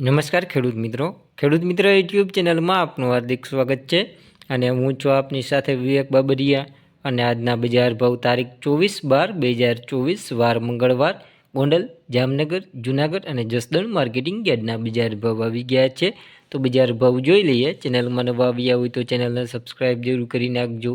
નમસ્કાર ખેડૂત મિત્રો. ખેડૂત મિત્ર યુટ્યુબ ચેનલમાં આપનું હાર્દિક સ્વાગત છે અને હું છું આપની સાથે વિવેક બાબરિયા અને આજના બજાર ભાવ તારીખ ચોવીસ બાર બે હજાર ચોવીસ, વાર મંગળવાર, ગોંડલ, જામનગર, જુનાગઢ અને જસદણ માર્કેટિંગ યાર્ડના બજાર ભાવ આવી ગયા છે. તો બજાર ભાવ જોઈ લઈએ. ચેનલમાં નવા આવ્યા હોય તો ચેનલને સબસ્ક્રાઈબ જરૂર કરી નાખજો.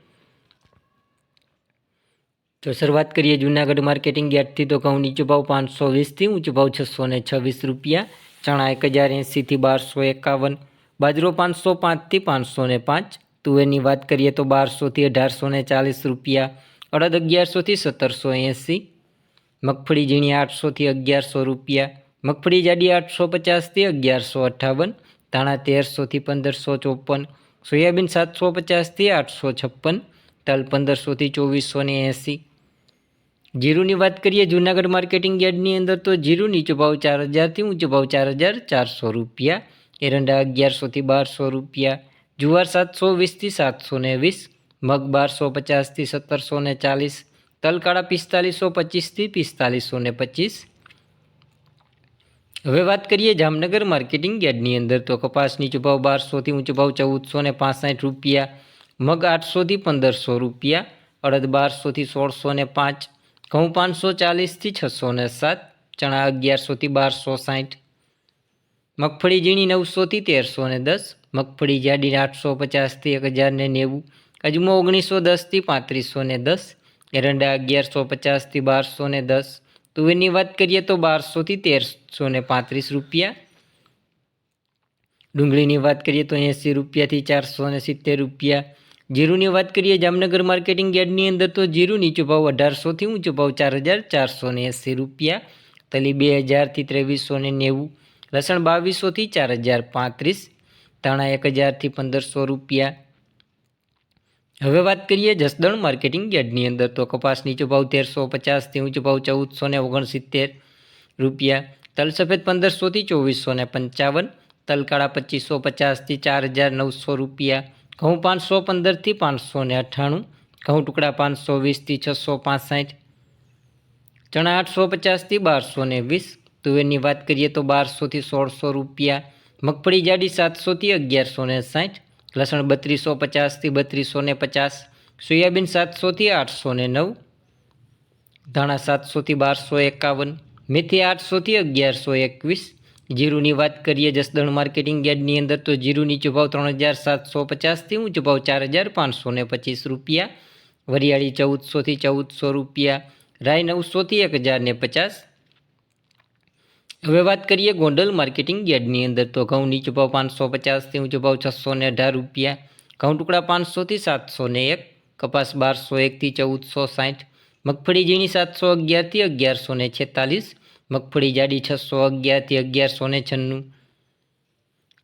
તો શરૂઆત કરીએ જૂનાગઢ માર્કેટિંગ યાર્ડથી. તો ઘઉં નીચો ભાવ પાંચસો વીસથી ઊંચો ભાવ છસો ને છવ્વીસ રૂપિયા. ચણા એક હજાર એંસીથી બારસો એકાવન. બાજરો પાંચસો પાંચથી પાંચસો ને પાંચ. તુવેરની વાત કરીએ તો બારસોથી અઢારસો ને ચાલીસ રૂપિયા. અડદ અગિયારસોથી સત્તરસો એંસી. મગફળી ઝીણી આઠસોથી અગિયારસો રૂપિયા. મગફળી જાડી આઠસો પચાસથી અગિયારસો અઠ્ઠાવન ધાણા તેરસોથી પંદરસો ચોપન. સોયાબીન સાતસો પચાસથી આઠસો છપ્પન. તલ પંદરસોથી ચોવીસો ને એંસી. જીરુની વાત કરીએ, જૂનાગઢ માર્કેટિંગ યાર્ડની અંદર તો જીરું નીચો ભાવ ચાર હજારથી ઊંચો ભાવ ચાર હજાર ચારસો રૂપિયા, એરંડા અગિયારસોથી બારસો રૂપિયા, જુવાર સાતસો વીસથી સાતસો ને વીસ, મગ બારસો પચાસથી સત્તરસો ને ચાલીસ, તલકાળા પિસ્તાલીસો પચીસથી પિસ્તાલીસો ને પચીસ. હવે વાત કરીએ જામનગર માર્કેટિંગ યાર્ડની અંદર તો કપાસ નીચો ભાવ બારસોથી ઊંચો ભાવ ચૌદસો ને પાંસઠ રૂપિયા, મગ આઠસોથી પંદરસો રૂપિયા, અડદ બારસોથી સોળસો ને પાંચ ઘઉં પાંચસો ચાલીસથી છસો ને સાત, ચણા અગિયારસોથી બારસો સાઠ. મગફળી ઝીણી નવસોથી તેરસો ને દસ, મગફળી જાડી આઠસો પચાસથી એક હજાર ને નેવું અજમો ઓગણીસો દસથી પાંત્રીસો ને દસ, એરંડા અગિયારસો પચાસથી બારસો ને દસ. તુવેરની વાત કરીએ તો બારસોથી તેરસો ને પાંત્રીસ રૂપિયા. ડુંગળીની વાત કરીએ તો એંસી રૂપિયાથી ચારસો ને સિત્તેર રૂપિયા. જીરુની વાત કરીએ, જામનગર માર્કેટિંગ યાર્ડની અંદર તો જીરુની નીચો ભાવ અઢારસોથી ઊંચો ભાવ ચાર હજાર ચારસો ને એંસી રૂપિયા, તલી બે હજારથી ત્રેવીસો ને નેવું, લસણ બાવીસોથી ચાર હજાર પાંત્રીસ, ધાણા એક હજારથી પંદરસો રૂપિયા. હવે વાત કરીએ જસદણ માર્કેટિંગ યાર્ડની અંદર તો કપાસ નીચો ભાવ તેરસો પચાસથી ઊંચો ભાવ ચૌદસો ને ઓગણસિત્તેર રૂપિયા, તલ સફેદ પંદરસોથી ચોવીસો ને પંચાવન, તલકાળા પચીસો પચાસથી ચાર હજાર નવસો રૂપિયા. ઘઉં પાંચસો પંદરથી પાંચસો ને અઠ્ઠાણું, ઘઉં ટુકડા પાંચસો વીસથી છસો પાંસઠ, ચણા આઠસો પચાસથી બારસો ને વીસ, તુવેરની વાત કરીએ તો બારસોથી સોળસો રૂપિયા, મગફળી જાડી સાતસોથી અગિયારસો ને સાઠ, લસણ બત્રીસો પચાસથી બત્રીસો ને પચાસ, સોયાબીન સાતસોથી આઠસો ને નવ, ધાણા સાતસોથી બારસો એકાવન, મેથી આઠસોથી અગિયારસો એકવીસ જીરુની વાત કરીએ જસદણ માર્કેટિંગ યાર્ડની અંદર, તો જીરુની ચુભાવ ત્રણ હજાર સાતસો પચાસથી ઊંચો ભાવ ચાર હજાર પાંચસો ને પચીસ રૂપિયા. વરિયાળી ચૌદસોથી ચૌદસો રૂપિયા. રાય નવસોથી એક હજાર ને પચાસ. હવે વાત કરીએ ગોંડલ માર્કેટિંગ યાર્ડની અંદર, તો ઘઉં નીચો પાંચસો પચાસથી ઊંચો ભાવ છસો ને અઢાર રૂપિયા. ઘઉં ટુકડા પાંચસોથી સાતસો ને એક. કપાસ બારસો એકથી ચૌદસો સાઠ. મગફળી ઝીણી સાતસો અગિયારથી અગિયારસો ને છેતાલીસ. મગફળી જાડી છસો અગિયારથી અગિયારસો ને છન્નું.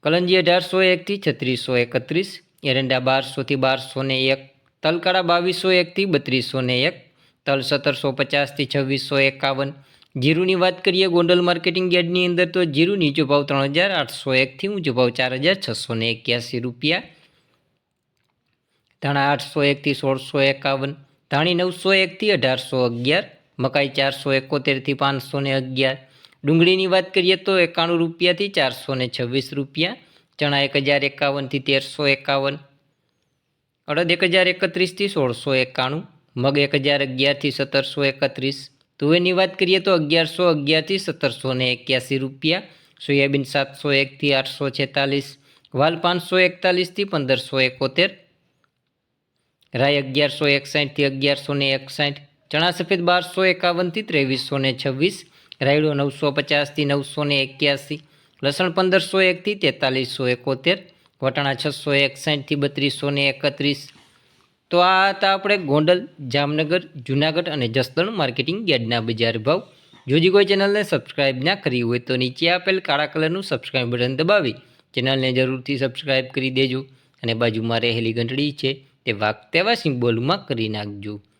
કલંજી અઢારસો એકથી છત્રીસો એકત્રીસ. એરંડા બારસોથી બારસો ને એક. તલકાળા બાવીસો એકથી બત્રીસો ને એક. તલ સત્તરસો પચાસથી છવ્વીસો એકાવન. જીરુની વાત કરીએ ગોંડલ માર્કેટિંગ યાર્ડની અંદર તો જીરું નીચો ભાવ ત્રણ હજાર આઠસો એકથી ઊંચો ભાવ ચાર હજાર છસો ને એક્યાસી રૂપિયા. ધાણા આઠસો એકથી સોળસો એકાવન. ધાણી નવસો એકથી અઢારસો અગિયાર. મકાઈ ચારસો એકોતેરથી પાંચસો ને અગિયાર. ડુંગળીની વાત કરીએ તો એકાણું રૂપિયાથી ચારસો ને છવ્વીસ રૂપિયા. ચણા એક હજાર એકાવનથી તેરસો એકાવન. અડદ એક હજાર એકત્રીસથી સોળસો એકાણું. મગ એક હજાર અગિયારથી સત્તરસો એકત્રીસ. તુવેરની વાત કરીએ તો અગિયારસો અગિયારથી સત્તરસો ને એક્યાસી રૂપિયા. સોયાબીન સાતસો એકથી આઠસો છેતાલીસ. વાલ પાંચસો એકતાલીસથી પંદરસો એકોતેર. રાય અગિયારસો એકસાઠથી અગિયારસો ને એકસાઠ. ચણા સફેદ બારસો એકાવનથી ત્રેવીસો ને છવ્વીસ, રાયડો નવસો પચાસથી નવસો ને એક્યાસી, લસણ પંદરસો એકથી તેતાલીસો એકોતેર, વટાણા છસો એકસાઠથી બત્રીસો ને એકત્રીસ. તો આ હતા આપણે ગોંડલ, જામનગર, જુનાગઢ અને જસદણ માર્કેટિંગ યાર્ડના બજાર ભાવ. જોજી કોઈ ચેનલને સબસ્ક્રાઇબ ના કરી હોય તો નીચે આપેલ કાળા કલરનું સબસ્ક્રાઇબ બટન દબાવી, ચેનલને જરૂરથી સબસ્ક્રાઇબ કરી દેજો અને બાજુમાં રહેલી ઘંટડી છે તે વાઘ તેવા સિમ્બોલમાં કરી નાખજો.